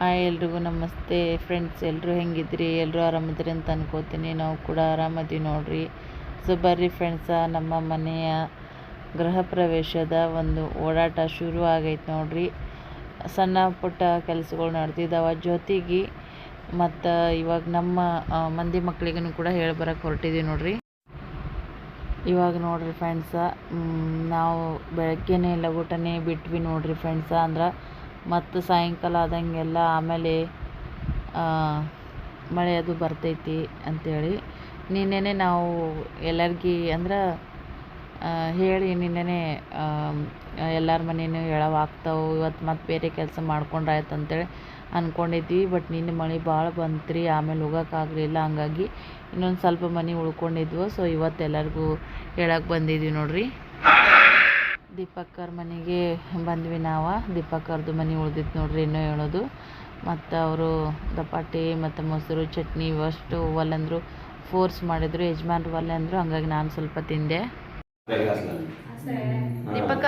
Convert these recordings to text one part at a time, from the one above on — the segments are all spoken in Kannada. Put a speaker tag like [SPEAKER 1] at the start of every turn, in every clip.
[SPEAKER 1] ಹಾಯ್ ಎಲ್ರಿಗೂ ನಮಸ್ತೆ. ಫ್ರೆಂಡ್ಸ್ ಎಲ್ಲರೂ ಹೆಂಗಿದ್ರಿ? ಎಲ್ಲರೂ ಆರಾಮಿದ್ರಿ ಅಂತ ಅನ್ಕೋತೀನಿ. ನಾವು ಕೂಡ ಆರಾಮದೀವಿ ನೋಡ್ರಿ. ಸೊ ಬರ್ರಿ ಫ್ರೆಂಡ್ಸ ನಮ್ಮ ಮನೆಯ ಗೃಹ ಪ್ರವೇಶದ ಒಂದು ಓಡಾಟ ಶುರು ಆಗೈತೆ ನೋಡ್ರಿ. ಸಣ್ಣ ಪುಟ್ಟ ಕೆಲಸಗಳು ನಡೆದಿದ್ದಾವೆ ಜೊತೆಗೆ ಮತ್ತು ಇವಾಗ ನಮ್ಮ ಮಂದಿ ಮಕ್ಕಳಿಗೂ ಕೂಡ ಹೇಳಿ ಬರೋಕ್ಕೆ ಹೊರಟಿದ್ದೀವಿ ನೋಡ್ರಿ. ಇವಾಗ ನೋಡ್ರಿ ಫ್ರೆಂಡ್ಸ ನಾವು ಬೆಳಗ್ಗೆನೇ ಊಟನೇ ಬಿಟ್ವಿ ನೋಡ್ರಿ ಫ್ರೆಂಡ್ಸ ಅಂದ್ರೆ ಮತ್ತು ಸಾಯಂಕಾಲ ಆದಂಗೆಲ್ಲ ಆಮೇಲೆ ಮಳೆ ಅದು ಬರ್ತೈತಿ ಅಂಥೇಳಿ ನಿನ್ನೆನೆ ನಾವು ಎಲ್ಲರ್ಗೆ ಅಂದ್ರೆ ಹೇಳಿ ನಿನ್ನೆನೆ ಎಲ್ಲರ ಮನೇನು ಹೇಳವಾಗ್ತಾವೆ ಇವತ್ತು ಮತ್ತೆ ಬೇರೆ ಕೆಲಸ ಮಾಡ್ಕೊಂಡ್ರೆ ಆಯ್ತು ಅಂತೇಳಿ ಅಂದ್ಕೊಂಡಿದ್ವಿ ಬಟ್ ನಿನ್ನೆ ಮಳೆ ಭಾಳ ಬಂತ್ರಿ, ಆಮೇಲೆ ಹೋಗೋಕ್ಕಾಗಲಿಲ್ಲ ಹಂಗಾಗಿ ಇನ್ನೊಂದು ಸ್ವಲ್ಪ ಮನೆ ಉಳ್ಕೊಂಡಿದ್ವು. ಸೊ ಇವತ್ತು ಎಲ್ಲರಿಗೂ ಹೇಳಕ್ಕೆ ಬಂದಿದ್ವಿ ನೋಡ್ರಿ. ದೀಪಕ್ಕರ ಮನೆಗೆ ಬಂದ್ವಿ ನಾವು. ದೀಪಕ್ಕರ್ದು ಮನೆ ಉಳ್ದಿತ್ತು ನೋಡ್ರಿ ಇನ್ನೂ ಹೇಳೋದು. ಮತ್ತು ಅವರು ದಪಾಟಿ ಮತ್ತು ಮೊಸರು ಚಟ್ನಿ ಇವಷ್ಟು ಒಲ್ಲಂದ್ರು ಫೋರ್ಸ್ ಮಾಡಿದ್ರು. ಯಜಮಾನ್ರು ಒಲ್ಲೆ ಅಂದರು. ಹಂಗಾಗಿ ನಾನು ಸ್ವಲ್ಪ ತಿಂದೆ. ದೀಪಕ್ಕ?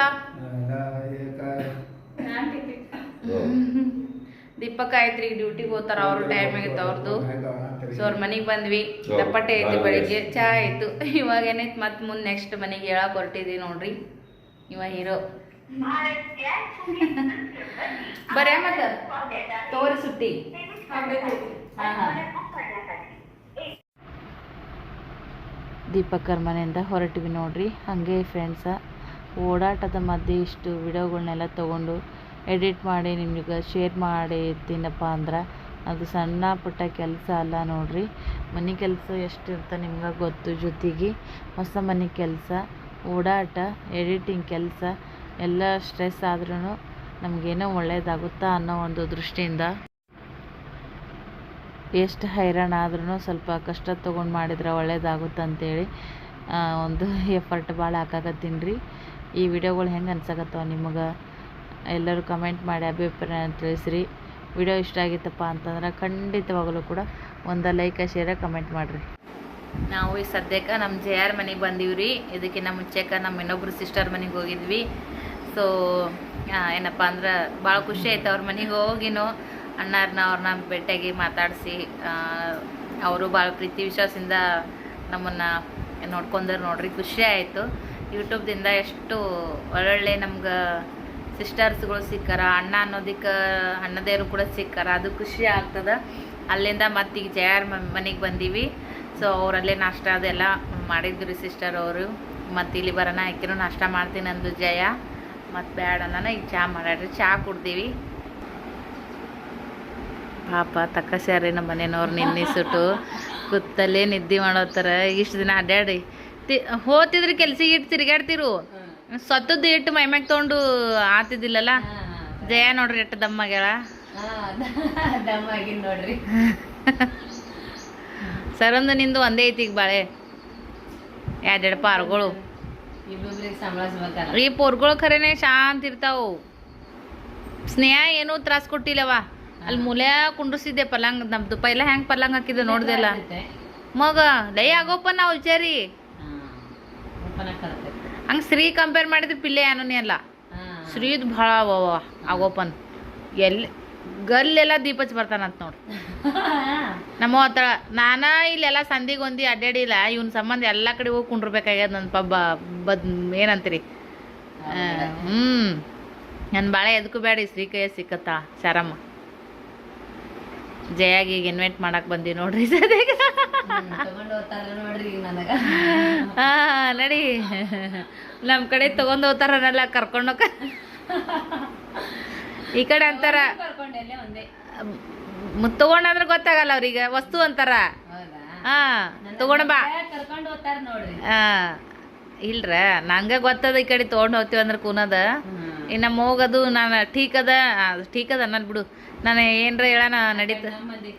[SPEAKER 1] ದೀಪಕ್ಕ ಐತ್ರಿ ಡ್ಯೂಟಿಗೆ ಹೋಗ್ತಾರ ಅವ್ರ ಟೈಮ್ ಆಗಿತ್ತು ಅವ್ರದ್ದು ಸೊ ಅವ್ರ ಮನೆಗೆ ಬಂದ್ವಿ. ದಪ್ಪಟ್ಟೆ ಐತಿ ಬೆಳಿಗ್ಗೆ. ಚಾ ಆಯ್ತು. ಇವಾಗ ಏನೈತಿ ಮತ್ತೆ ಮುಂದೆ ನೆಕ್ಸ್ಟ್ ಮನೆಗೆ ಹೇಳಕ್ ಹೊರಟಿದ್ವಿ ನೋಡ್ರಿ. ಇವ ಹೀರೋ ಬರೇ ಮತ್ತ? ತೋರಿ ಸುಟ್ಟಿ. ದೀಪಕ್ಕರ್ ಮನೆಯಿಂದ ಹೊರಟಿವಿ ನೋಡ್ರಿ. ಹಾಗೆ ಫ್ರೆಂಡ್ಸ ಓಡಾಟದ ಮಧ್ಯೆ ಇಷ್ಟು ವಿಡಿಯೋಗಳನ್ನೆಲ್ಲ ತೊಗೊಂಡು ಎಡಿಟ್ ಮಾಡಿ ನಿಮಗೆ ಶೇರ್ ಮಾಡಿದ್ದೀನಪ್ಪ ಅಂದ್ರೆ ಅದು ಸಣ್ಣ ಪುಟ್ಟ ಕೆಲಸ ಅಲ್ಲ ನೋಡ್ರಿ. ಮನೆ ಕೆಲಸ ಎಷ್ಟು ಇರ್ತ ನಿಮ್ಗೆ ಗೊತ್ತು ಜೊತೆಗೆ. ಹೊಸ ಮನೆ ಕೆಲಸ. ಓಡಾಟ ಎಡಿಟಿಂಗ್ ಕೆಲಸ, ಎಲ್ಲ ಸ್ಟ್ರೆಸ್ ಆದ್ರೂ ನಮಗೇನೋ ಒಳ್ಳೆಯದಾಗುತ್ತಾ ಅನ್ನೋ ಒಂದು ದೃಷ್ಟಿಯಿಂದ ಎಷ್ಟು ಹೈರಾಣ ಆದ್ರೂ ಸ್ವಲ್ಪ ಕಷ್ಟ ತೊಗೊಂಡು ಮಾಡಿದ್ರೆ ಒಳ್ಳೇದಾಗುತ್ತೆ ಅಂತೇಳಿ ಒಂದು ಎಫರ್ಟ್ ಭಾಳ ಹಾಕಾಕತ್ತೀನಿ. ಈ ವಿಡಿಯೋಗಳು ಹೆಂಗೆ ಅನ್ಸಕತ್ತವ ನಿಮಗೆ? ಎಲ್ಲರೂ ಕಮೆಂಟ್ ಮಾಡಿ ಅಭಿಪ್ರಾಯ ತಿಳಿಸ್ರಿ. ವಿಡಿಯೋ ಇಷ್ಟ ಆಗಿತ್ತಪ್ಪ ಅಂತಂದ್ರೆ ಖಂಡಿತವಾಗಲೂ ಕೂಡ ಒಂದು ಲೈಕ್ ಶೇರ ಕಮೆಂಟ್ ಮಾಡಿರಿ. ನಾವು ಈ ಸದ್ಯಕ್ಕೆ ನಮ್ಮ ಜೆ ಆರ್ ಮನೆಗೆ ಬಂದೀವಿ ರೀ. ಇದಕ್ಕಿಂತ ಮುಂಚೆಕ ನಮ್ಮ ಇನ್ನೊಬ್ರು ಸಿಸ್ಟರ್ ಮನೆಗೆ ಹೋಗಿದ್ವಿ. ಸೊ ಏನಪ್ಪ ಅಂದ್ರೆ ಭಾಳ ಖುಷಿ ಆಯ್ತು ಅವ್ರ ಮನೆಗೆ ಹೋಗಿನೋ. ಅಣ್ಣಾರನ್ನ ಅವ್ರನ್ನ ಭೇಟಿಯಾಗಿ ಮಾತಾಡಿಸಿ ಅವರು ಭಾಳ ಪ್ರೀತಿ ವಿಶ್ವಾಸದಿಂದ ನಮ್ಮನ್ನು ನೋಡ್ಕೊಂಡರು ನೋಡ್ರಿ, ಖುಷಿ ಆಯಿತು. ಯೂಟ್ಯೂಬ್ದಿಂದ ಎಷ್ಟು ಒಳ್ಳೊಳ್ಳೆ ನಮ್ಗೆ ಸಿಸ್ಟರ್ಸ್ಗಳು ಸಿಕ್ಕಾರ, ಅಣ್ಣ ಅನ್ನೋದಕ್ಕೆ ಅಣ್ಣದೇರು ಕೂಡ ಸಿಕ್ಕಾರ, ಅದು ಖುಷಿ ಆಗ್ತದೆ. ಅಲ್ಲಿಂದ ಮತ್ತೆ ಜಯಾರ್ ಮನೆಗೆ ಬಂದೀವಿ. ಸೊ ಅವರಲ್ಲೇ ನಾಷ್ಟ ಅದೆಲ್ಲ ಮಾಡಿದ್ರು ಸಿಸ್ಟರ್ ಅವರು. ಮತ್ತು ಇಲ್ಲಿ ಬರೋಣ ಆಕಿನೂ ನಾಷ್ಟ ಮಾಡ್ತೀನಿ ನಂದು ಜಯ. ಮತ್ತು ಬ್ಯಾಡ ನಾನು ಈಗ ಚಹಾ ಮಾಡ್ಯಾಡ್ರಿ ಚಹಾ ಕುಡ್ದೀವಿ. ಪಾಪ ತಕ್ಕಸ್ಯಾರಿ ನಮ್ಮ ಮನೆಯವ್ರು ನಿನ್ನಿಸುಟ್ಟು ಕುತ್ತಲ್ಲೇ ನಿದ್ದೆ ಮಾಡೋತ್ತಾರ. ಇಷ್ಟು ದಿನ ಅಡ್ಡಾಡಿ ತಿ ಹೋತಿದ್ರಿ ಕೆಲ್ಸಿಗೆ ಇಟ್ಟು ತಿರ್ಗಾಡ್ತಿರು ಸತ್ತದ್ದು ಇಟ್ಟು ಮೈಮ್ಯಾಗ ತೊಗೊಂಡು ಆತಿದ್ದಿಲ್ಲಲ್ಲ? ಜಯ ನೋಡ್ರಿ ಎಷ್ಟು ದಮ್ಮಾಗ್ಯಾಳ
[SPEAKER 2] ದಮ್ಮಾಗಿ ನೋಡ್ರಿ.
[SPEAKER 1] ಸರಂದು ನಿಂದು ಒಂದೇ ಐತಿ ಈಗ ಬಾಳೆ. ಎರಡೆರಡು ಪಾರ್ಗಳು. ಈ ಪೋರ್ಗಳು ಖರೇನೆ ಶಾಂತ ಇರ್ತಾವು. ಸ್ನೇಹ ಏನೂ ತ್ರಾಸ ಕೊಟ್ಟಿಲ್ಲವ. ಅಲ್ಲಿ ಮುಲೆ ಕುಂಡ್ರಿಸಿದ್ದೆ ಪಲ್ಲಂಗ್ ನಮ್ದು ಪೈಲ ಹೆಂಗ್ ಪಲ್ಲಂಗ್ ಹಾಕಿದ್ದೆ ನೋಡ್ದೆಲ್ಲ ಮಗ ಲೈ ಆಗೋಪ್ಪ ನಾವು ವಿಚಾರಿ. ಹಂಗ ಶ್ರೀ ಕಂಪೇರ್ ಮಾಡಿದ್ರೆ ಪಿಲ್ಲೆ ಏನೂ ಅಲ್ಲ. ಶ್ರೀದ್ ಭಾಳ ಅವ ಆಗೋಪನ್. ಎಲ್ಲಿ ಗಲ್ಲೆಲ್ಲ ದೀಪಚ್ ಬರ್ತಾನಂತ ನೋಡ್ರಿ ನಮ್ಮ ಹತ್ರ ನಾನ ಇಲ್ಲೆಲ್ಲ ಸಂದಿಗೆ ಒಂದಿ ಅಡ್ಡಾಡಿಲ್ಲ ಇವನ್ ಸಂಬಂಧ ಎಲ್ಲ ಕಡೆ ಹೋಗಿ ಕುಂಡ್ರಬೇಕಾಗ್ಯದ ನನ್ನ ಪಬ್ಬ ಬದ್ ಏನಂತೀರಿ? ಹ್ಮ್. ನನ್ನ ಭಾಳ ಎದಕ್ಕೂ ಬೇಡ ಶ್ರೀಕಯ್ಯ ಶ್ರೀ ಕೈಯ ಸಿಕ್ಕತ್ತಾ? ಶಾರಮ್ಮ ಜಯಾಗಿ ಈಗ ಇನ್ವೈಟ್ ಮಾಡಕ್ ಬಂದಿ ನೋಡ್ರಿ ಹಾ ನಡಿ. ನಮ್ಮ ಕಡೆ ತಗೊಂಡ್ ಹೋಗ್ತಾರನೆಲ್ಲ ಕರ್ಕೊಂಡೋಗ ಈ ಕಡೆ ಅಂತಾರ. ತಗೊಂಡಂದ್ರ ಗೊತ್ತಾಗಲ್ಲ ಅವ್ರಿಗೆ ವಸ್ತು ಅಂತಾರ. ಹಾ ತಗೊಂಡ್ ಬಾ. ಹಾ ಇಲ್ರ ನಂಗ ಗೊತ್ತದ ಈ ಕಡೆ ತೊಗೊಂಡು ಹೋಗ್ತೀವಿ ಅಂದ್ರ ಕೂನದ. ಇನ್ನ ಹೋಗದು ನಾನು ಠೀಕ್ ಅದ ಠೀಕ್ ಅದ ನಾನು ಬಿಡು. ನಾನು ಏನ್ರ ಹೇಳೋಣ ನಡೀತ
[SPEAKER 2] ಕರ್ನಾಟಕ ಮಂದಿ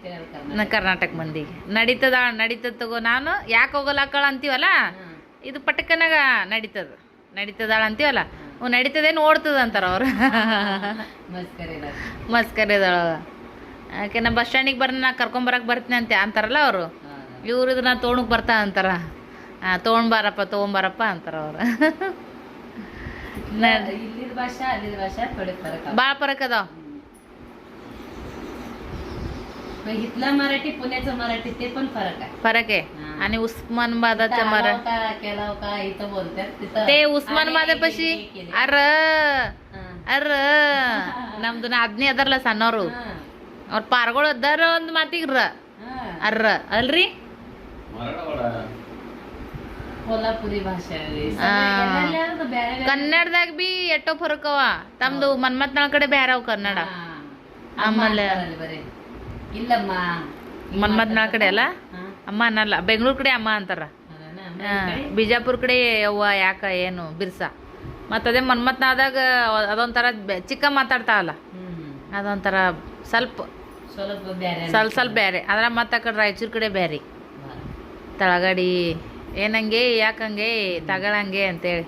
[SPEAKER 1] ಕರ್ನಾಟಕ. ಮಂದಿಗೆ. ನಡೀತದ ನಡೀತದ ತಗೋ. ನಾನು ಯಾಕೆ ಹೋಗಲ್ಲ ಅಂತೀವಲ್ಲ? ಇದು ಪಟಕನಾಗ ನಡೀತದ. ನಡೀತದಾಳ ಅಂತೀವಲ್ಲ? ನೋಡ್ತದ ಓಡ್ತದ ಅಂತಾರ ಅವ್ರು.
[SPEAKER 2] ಮಸ್ಕರ್
[SPEAKER 1] ಮಸ್ಕರಿದೊಳಗ ಯಾಕೆ ನಾ ಬಸ್ ಸ್ಟ್ಯಾಂಡಿಗೆ ಬರ ನಾ ಕರ್ಕೊಂಬರಕ್ಕೆ ಬರ್ತೀನಿ ಅಂತ ಅಂತಾರಲ್ಲ ಅವರು. ಇವ್ರು ನಾ ತೊಗೊಂಡಕ್ಕೆ ಬರ್ತಾ ಅಂತಾರ. ಹಾಂ ತೊಗೊಂಡ್ಬಾರಪ್ಪ ತೊಗೊಂಬಾರಪ್ಪ ಅಂತಾರ ಅವ್ರು. ಭಾಳ ಫರಕ್ ಅದಾವ.
[SPEAKER 2] इथला मराठी पुण्याचं मराठी ते पण फरक आहे
[SPEAKER 1] फरक आहे
[SPEAKER 2] हा.
[SPEAKER 1] आणि उस्मानाबादाच्या
[SPEAKER 2] इथं
[SPEAKER 1] मरा
[SPEAKER 2] आलाव का केलाव का इथं बोलतात तिथं
[SPEAKER 1] ते ಉಸ್ಮಾನಾಬಾದಪಶಿ
[SPEAKER 2] आले, गेले, गेले.
[SPEAKER 1] ಅರ
[SPEAKER 2] ಹಾ.
[SPEAKER 1] ಅರ ನಮ್ದು ಅದ್ನೇ ಅದಾರಲ್ಲ ಸಣ್ಣವ್ರು
[SPEAKER 2] ಹಾ.
[SPEAKER 1] ಅವ್ರ ಪಾರ್ಗಳು ಅದಾರ ಒಂದ್ ಮಾತಿಗ್ ರ
[SPEAKER 2] ಹಾ.
[SPEAKER 1] ಅರ್ರ ಅಲ್ರಿ
[SPEAKER 2] कोल्हापुरी भाषा आहे.
[SPEAKER 1] ಹಾ.
[SPEAKER 2] सगळे ಎಲ್ಲೆಲ್ಲರ್ದು ಬ್ಯಾರೆ ಬ್ಯಾರೆ-
[SPEAKER 1] ಕನ್ನಡದಾಗ ಬಿ ಎಷ್ಟೋ ಫರಕ್ ಅವ ತಮ್ದು ಮನ್ಮತ್ನಾಳ ಕಡೆ ಬ್ಯಾರೆ ಅವ್ ಕನ್ನಡ
[SPEAKER 2] ಹಾ.
[SPEAKER 1] ಆಮೇಲೆ-
[SPEAKER 2] ಅಮ್ಮ ಅಂತಾರಲ್ಲ ಬರೀ. ಇಲ್ಲಮ್ಮ.
[SPEAKER 1] ನಾ ಕಡೆ ಅಲ್ಲ. ಅಮ್ಮ ಅನ್ನಲ್ಲ ಬೆಂಗಳೂರು ಕಡೆ ಅಮ್ಮ ಅಂತಾರ? ಬಿಜಾಪುರ ಕಡೆ ಅವ್ವ ಯಾಕ ಏನು ಬಿರ್ಸ. ಮತ್ತೆ ಅದೇ ಮನ್ಮತ್ನಾದಾಗ ಅದೊಂಥರ ಚಿಕ್ಕ ಮಾತಾಡ್ತಾವಲ್ಲ. ಅದೊಂಥರ ಸ್ವಲ್ಪ
[SPEAKER 2] ಸ್ವಲ್ಪ
[SPEAKER 1] ಸ್ವಲ್ಪ ಸ್ವಲ್ಪ ಬೇರೆ ಆದ್ರೆ ಮತ್ತೆ ಆ ಕಡೆ ರಾಯಚೂರು ಕಡೆ ಬೇರೆ. ತಳಗಡಿ ಏನಂಗೆ ಯಾಕಂಗೆ ತಗೊಳಂಗೆ ಅಂತೇಳಿ.